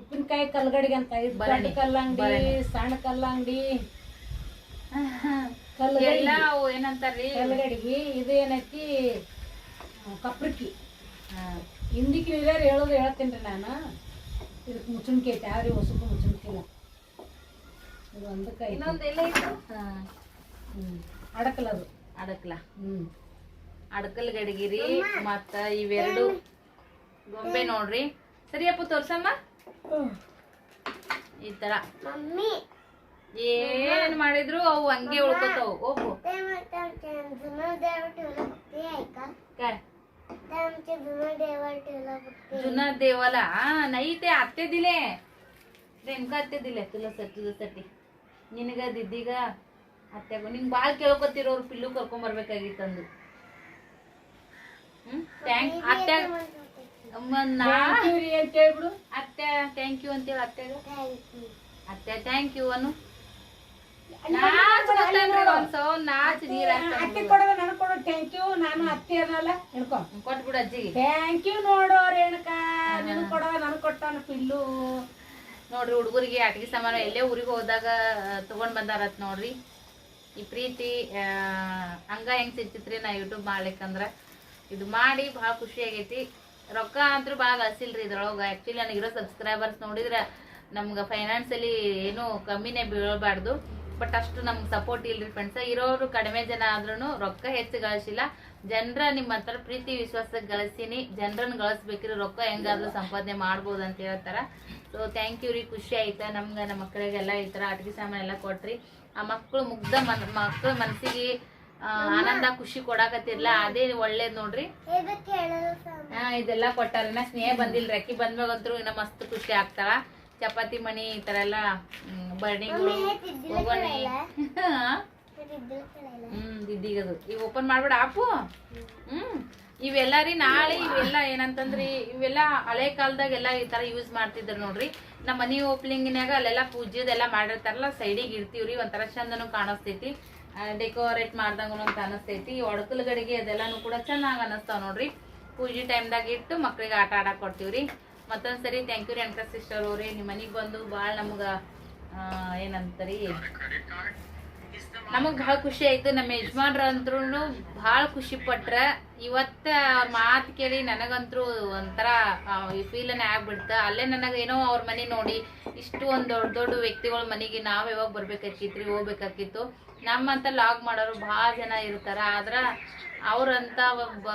[SPEAKER 2] ಉಪ್ಪಿನಕಾಯಿ ಕಲ್ಗಡಿಗೆ ಅಂತ ಇದು. ದೊಡ್ಡ ಕಲ್ಲಂಗಡಿ. ಸಣ್ಣ ಕಲ್ಲಂಗಡಿ.
[SPEAKER 1] ಕಲ್ಗಡಿ
[SPEAKER 2] ಕಲ್ಗಡಿಗೆ.
[SPEAKER 1] ಏನಂತಾರ್ರಿ?
[SPEAKER 2] ಕಲ್ಗಡಿಗೆ ಇದು ಏನೈತಿ ಕಪ್ರಕ್ಕಿ
[SPEAKER 1] ಹಾ.
[SPEAKER 2] ಹಿಂದಿಕ್ಕೆ ನೀರ್ಯಾರು ಹೇಳೋದು ಹೇಳ್ತೀನಿ ನಾನು. ಇದಕ್ಕೆ ಮುಚ್ಚುಣಿಕೆ ಐತೆ ಯಾವ್ರಿ ಹೊಸಕ್ಕೂ ಮುಚ್ಚುಣ್ಕಿಲ್ಲ ಇದು ಒಂದಕ್ಕೆ ಐತಿ
[SPEAKER 1] ಇನ್ನೊಂದು ಎಲ್ಲ ಇತ್ತು ಹಾ.
[SPEAKER 2] ಹ್ಮ್. ಅಡಕಲ್ಲ ಅದು.
[SPEAKER 1] ಅಡಕಲ.
[SPEAKER 2] ಹ್ಞೂ
[SPEAKER 1] ಅಡಕಲ್ ಗಡಿಗಿರಿ ಮತ್ತು ಇವೆರಡು ಗೊಂಬೆ ನೋಡ್ರಿ. ಸರಿಯಪ್ಪ ತೋರ್ಸಮ್ಮ. ಈ ತರ. ಏನ್ ಮಾಡಿದ್ರು ಅವು ಹಂಗೆ ಉಳ್ಕೋತಾವು. ಹೋಗು. काय जुना देवाला हा नाही ते आत्ते दिले नेमका आत्ते दिले तुला ಸ तुझ्यासाठी ನಿನಗ ದಿದ್ದಿಗ ಅತ್ತೆಗೂ ನಿಂಗೆ ಭಾಳ ಕೇಳ್ಕೊತಿರೋರು ಪಿಲ್ಲು ಕರ್ಕೊಂಡ್ ಬರ್ಬೇಕಾಗಿತ್ತಂದು ಹ್ಮ್ ಥ್ಯಾಂಕ್ ಅತ್ತೆ ನಾ
[SPEAKER 2] ಇವ್ರಿ ಅಂತ ಹೇಳ್ಬಿಡು
[SPEAKER 1] ಅತ್ತೆ ಥ್ಯಾಂಕ್ ಯು ಅಂತೇಳಿ ಅತ್ತೆಗ ಅತ್ತೆ ಥ್ಯಾಂಕ್ ಯು ಅನು
[SPEAKER 2] ಅತ್ತೆ ಕೊಡೋದು ನನಗೆ ಕೊಡೋ ಥ್ಯಾಂಕ್ ಯು ನಾನು ಅತ್ತೆ ಅನ್ನಲ್ಲ ಹಿಡ್ಕೊ.
[SPEAKER 1] ಕೊಟ್ಬಿಡು ಅಜ್ಜಿಗೆ.
[SPEAKER 2] ಥ್ಯಾಂಕ್ ಯು ನೋಡೋ ರೇಣುಕ. ನಿನ್ ಕೊಡೋ ನನಗೆ ಕೊಟ್ಟಾನ ಪಿಲ್ಲು.
[SPEAKER 1] ನೋಡ್ರಿ ಹುಡುಗರಿಗೆ ಆಟಿಕೆ ಸಾಮಾನು ಎಲ್ಲೇ ಊರಿಗೆ ಹೋದಾಗ ತಗೊಂಡ್ ಬಂದಾರತ್ ನೋಡ್ರಿ. ಈ ಪ್ರೀತಿ ಹಂಗ ಹೆಂಗ್ ಸಿಗ್ತಿತ್ರಿ ನಾ ಯೂಟ್ಯೂಬ್ ಮಾಡ್ಲಿಕ್ಕಂದ್ರ. ಇದು ಮಾಡಿ ಭಾಳ ಖುಷಿ ಆಗೈತಿ. ರೊಕ್ಕ ಅಂತೂ ಭಾಳ ಗಳಿಸಿಲ್ರಿ ಇದ್ರೊಳಗ. ಆ್ಯಕ್ಚುಲಿ ನನಗಿರೋ ಸಬ್ಸ್ಕ್ರೈಬರ್ಸ್ ನೋಡಿದ್ರೆ ನಮ್ಗೆ ಫೈನಾನ್ಸಲ್ಲಿ ಏನು ಕಮ್ಮಿನೇ ಬೀಳಬಾರ್ದು. ಬಟ್ ಅಷ್ಟು ನಮ್ಗೆ ಸಪೋರ್ಟ್ ಇಲ್ರಿ ಫ್ರೆಂಡ್ಸ್ ಇರೋರು ಕಡಿಮೆ ಜನ ಆದ್ರೂ ರೊಕ್ಕ ಹೆಚ್ಚು ಗಳಿಸಿಲ್ಲ. ಜನರ ನಿಮ್ಮ ಹತ್ರ ಪ್ರೀತಿ ವಿಶ್ವಾಸಕ್ಕೆ ಗಳಿಸೀನಿ ಜನರನ್ನ ಗಳಿಸ್ಬೇಕ್ರಿ ರೊಕ್ಕ ಹೆಂಗಾದ್ರೂ ಸಂಪಾದನೆ ಮಾಡ್ಬೋದು ಅಂತ ಹೇಳ್ತಾರ. ಸೊ ಥ್ಯಾಂಕ್ ಯು ರೀ. ಖುಷಿ ಆಯ್ತಾ. ನಮ್ಗೆ ನಮ್ಮ ಮಕ್ಕಳಿಗೆಲ್ಲ ಈ ಥರ ಆಟಿಕೆ ಸಾಮಾನು ಎಲ್ಲ ಕೊಟ್ರಿ. ಆ ಮಕ್ಕಳು ಮುಗ್ಧ ಮನ್ ಮಕ್ಕಳ ಮನಸ್ಸಿಗೆ ಆನಂದ ಖುಷಿ ಕೊಡಾಕತ್ತಿರ್ಲ. ಅದೇ ಒಳ್ಳೇದ್ ನೋಡ್ರಿ. ಹಾ ಇದೆಲ್ಲ ಕೊಟ್ಟಾರ. ಸ್ನೇಹ ಬಂದಿಲ್ರಿ. ಅಕ್ಕಿ ಬಂದ್ಮ್ಯಾಗಂತೂ ಇನ್ನ ಮಸ್ತ್ ಖುಷಿ ಆಗ್ತಾಳ ಚಪಾತಿ ಮಣಿ ಈ ತರ ಎಲ್ಲ ಹಾ? ಹ್ಮ್ ದಿದ್ದಿಗದು ಈಗ ಓಪನ್ ಮಾಡ್ಬೇಡ ಆಪು. ಹ್ಮ್ ಇವೆಲ್ಲ ರೀ ನಾಳೆ ಇವೆಲ್ಲ ಏನಂತಂದ್ರಿ ಇವೆಲ್ಲ ಹಳೆ ಕಾಲದಾಗೆಲ್ಲ ಈ ತರ ಯೂಸ್ ಮಾಡ್ತಿದ್ರು ನೋಡ್ರಿ. ನಮ್ಮ ಮನಿ ಓಪನಿಂಗ್ನ್ಯಾಗ ಅಲ್ಲೆಲ್ಲ ಪೂಜೆದೆಲ್ಲ ಮಾಡಿರ್ತಾರಲ್ಲ ಸೈಡಿಗೆ ಇರ್ತೀವ್ರಿ ಒಂಥರ ಚಂದನು ಕಾಣಿಸ್ತೈತಿ. ಡೆಕೋರೇಟ್ ಮಾಡ್ದಂಗು ಅಂತ ಅನಸ್ತೈತಿ. ಒಡಕಲ್ ಗಡಿಗೆ ಅದೆಲ್ಲಾನು ಕೂಡ ಚೆನ್ನಾಗಿ ಅನಿಸ್ತಾವ ನೋಡ್ರಿ. ಪೂಜೆ ಟೈಮ್ದಾಗ ಇಟ್ಟು ಮಕ್ಳಿಗೆ ಆಟ ಆಡಕ್ ಕೊಡ್ತೀವ್ರಿ. ಮತ್ತೊಂದ್ಸರಿ ಥ್ಯಾಂಕ್ ಯು ರೇಣುಕಾ ಸಿಸ್ಟರ್ ಅವ್ರಿ. ನಿಮ್ಮ ಮನೆಗೆ ಬಂದು ಭಾಳ ನಮ್ಗೆ ಏನಂತಾರಿ? ನಮಗ್ ಬಹಳ ಖುಷಿ ಆಯ್ತು. ನಮ್ಮ ಯಜಮಾನ್ರ ಅಂತ್ರು ಬಹಳ ಖುಷಿ ಪಟ್ರ. ಇವತ್ತ ಅವ್ರ ಮಾತು ಕೇಳಿ ನನಗಂತೂ ಒಂಥರ ಫೀಲನೇ ಆಗ್ಬಿಡ್ತ. ಅಲ್ಲೇ ನನಗೆ ಏನೋ ಅವ್ರ ಮನೆ ನೋಡಿ ಇಷ್ಟು ಒಂದ್ ದೊಡ್ಡ ದೊಡ್ಡ ವ್ಯಕ್ತಿಗಳ ಮನೆಗೆ ನಾವು ಯಾವಾಗ ಬರ್ಬೇಕಾಕಿತ್ರಿ, ಹೋಗ್ಬೇಕಾಕಿತ್ತು. ನಮ್ಮಂತ ಲಾಗ್ ಮಾಡೋರು ಬಹಳ ಜನ ಇರ್ತಾರ. ಆದ್ರ ಅವ್ರಂತ ಒಬ್ಬ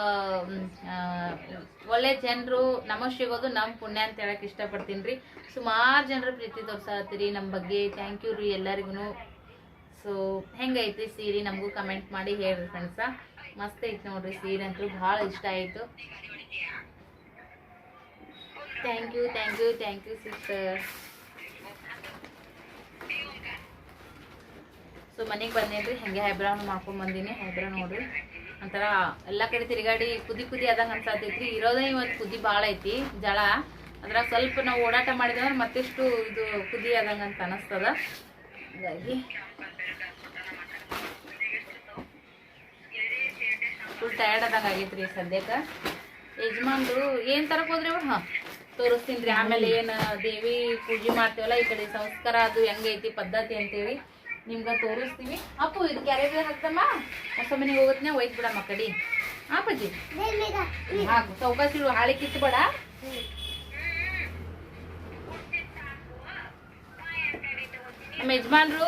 [SPEAKER 1] ಒಳ್ಳೆ ಜನರು ನಮಗೆ ಸಿಗೋದು ನಮ್ ಪುಣ್ಯ ಅಂತ ಹೇಳಕ್ ಇಷ್ಟಪಡ್ತೀನಿ ರೀ ಸುಮಾರು ಜನರು ಪ್ರೀತಿ ತೋರ್ಸಾತ್ತೀರಿ ನಮ್ಮ ಬಗ್ಗೆ. ಥ್ಯಾಂಕ್ ಯು ರೀ ಎಲ್ಲರಿಗೂ ಸೊ ಹೆಂಗೈತಿ ಸೀರೆ? ನಮಗೂ ಕಮೆಂಟ್ ಮಾಡಿ ಹೇಳ್ರಿ ಫ್ರೆಂಡ್ಸ ಮಸ್ತ್ ಐತಿ ನೋಡ್ರಿ ಸೀರೆ ಅಂತೂ. ಭಾಳ ಇಷ್ಟ ಆಯಿತು. Thank you thank you thank you sister so ಮನೆಗೆ ಬಂದೇನ್ರಿ? ಹೆಂಗೆ? ಹೈಬ್ರಾನ್ ಮಾಡ್ಕೊಂಡ್ ಬಂದೀನಿ. ಹೈಬ್ರಾ ನೋಡ್ರಿ. ಒಂಥರ ಎಲ್ಲ ಕಡೆ ತಿರುಗಾಡಿ ಕುದಿ ಕುದಿ ಆದಂಗೆ ಅನ್ಸಾತೈತ್ರಿ. ಇರೋದೇ ಇವತ್ತು ಕುದಿ ಭಾಳ ಐತಿ, ಜಳ. ಅದ್ರಾಗ ಸ್ವಲ್ಪ ನಾವು ಓಡಾಟ ಮಾಡಿದ್ರೆ ಮತ್ತಿಷ್ಟು ಇದು ಕುದಿ ಆದಂಗೆ ಅಂತ ಅನಿಸ್ತದ. ಹಾಗಾಗಿ ಫುಲ್ ಟಯರ್ಡ್ ಆದಂಗೆ ಆಗೈತ್ರಿ ಸದ್ಯಕ್ಕೆ. ಯಜಮಾನ್ರು, ಏನು ತರಕ್ ಹೋದ್ರಿ ಅವ್ರು? ಹಾಂ, ತೋರಿಸ್ತೀನಿ ರೀ. ಆಮೇಲೆ ಏನು ದೇವಿ ಪೂಜೆ ಮಾಡ್ತೇವಲ್ಲ, ಈ ಕಡೆ ಸಂಸ್ಕಾರ ಅದು ಹೆಂಗೈತಿ ಪದ್ಧತಿ ಅಂತೇಳಿ. ನಿಮ್ಗೆ ತೋರಿಸ್ತೀವಿ. ಅಪ್ಪು, ಇದು ಕ್ಯಾರೇಜ್ ಹಾಕ್ತಮ್ಮ ಹೊಸ ಮನೆಗೆ ಹೋಗುತ್ತೆ ಒಯ್ದು ಬಿಡಮ್ಮ ಕಡಿ. ಹಾಪಜ್ಜಿ ಹಾಕು ಹಾಳೆ ಹಾಳಿ ಕಿತ್ಬೇಡ ನಮ್ಮ ಯಜಮಾನ್ರು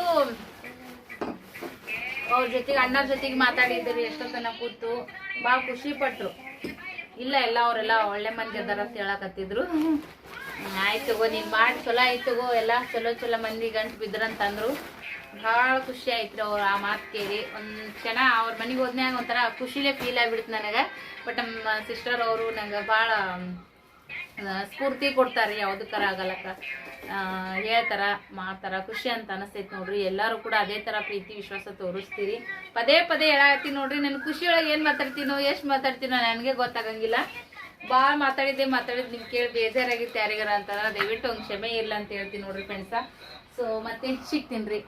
[SPEAKER 1] ಅವ್ರ ಜೊತೆಗೆ ಅಣ್ಣ ಜೊತೆಗೆ ಮಾತಾಡಿದ್ರು ಎಷ್ಟೊತ್ತನ ಕೂತು. ಬಾ ಖುಷಿ ಪಟ್ರು. ಇಲ್ಲ, ಎಲ್ಲ ಅವರೆಲ್ಲ ಒಳ್ಳೆ ಮಂದಿ ಅದಾರ ಅಂತ ಹೇಳಕತ್ತಿದ್ರು. ಆಯ್ತು ತಗೋ, ನೀನ್ ಮಾಡಿ, ಚಲೋ ಆಯ್ತು ತಗೋ, ಎಲ್ಲ ಚಲೋ ಚಲೋ ಮಂದಿ ಗಂಟು ಬಿದ್ರಂತಂದ್ರು. ಭಾಳ ಖುಷಿ ಆಯ್ತ್ರಿ ಅವ್ರು ಆ ಮಾತು ಕೇಳಿ. ಒಂದು ಕ್ಷಣ ಅವ್ರ ಮನೆಗೆ ಹೋದ್ಮ್ಯಾಗ ಒಂಥರ ಖುಷಿಲೇ ಫೀಲ್ ಆಗ್ಬಿಡ್ತು ನನಗೆ. ಬಟ್ ನಮ್ಮ ಸಿಸ್ಟರ್ ಅವರು ನಂಗೆ ಭಾಳ ಸ್ಫೂರ್ತಿ ಕೊಡ್ತಾರೆ ಯಾವುದಕ್ಕಾರ ಆಗಲ್ಲಕ್ಕ. ಹೇಳ್ತಾರ, ಮಾಡ್ತಾರ, ಖುಷಿ ಅಂತ ಅನಿಸ್ತೈತಿ ನೋಡ್ರಿ. ಎಲ್ಲರೂ ಕೂಡ ಅದೇ ತರ ಪ್ರೀತಿ, ವಿಶ್ವಾಸ ತೋರಿಸ್ತೀರಿ. ಪದೇ ಪದೇ ಹೇಳಾಕತ್ತೀನಿ ನೋಡ್ರಿ ನನ್ನ ಖುಷಿಯೊಳಗೆ ಏನು ಮಾತಾಡ್ತೀನೋ, ಎಷ್ಟು ಮಾತಾಡ್ತೀನೋ ನನಗೆ ಗೊತ್ತಾಗಂಗಿಲ್ಲ. ಭಾಳ ಮಾತಾಡಿದ್ದೆ ಮಾತಾಡಿದ್ದು ನಿಮ್ಗೆ ಕೇಳಿ ಬೇಜಾರಾಗಿತ್ತು ಯಾರಿಗಾರ ಅಂತಾರ. ದಯವಿಟ್ಟು ಒಂದು ಕ್ಷಮೆ ಇಲ್ಲ ಅಂತ ಹೇಳ್ತೀನಿ ನೋಡ್ರಿ ಫ್ರೆಂಡ್ಸ ಸೊ ಮತ್ತೆ ಸಿಗ್ತೀನಿ ರೀ.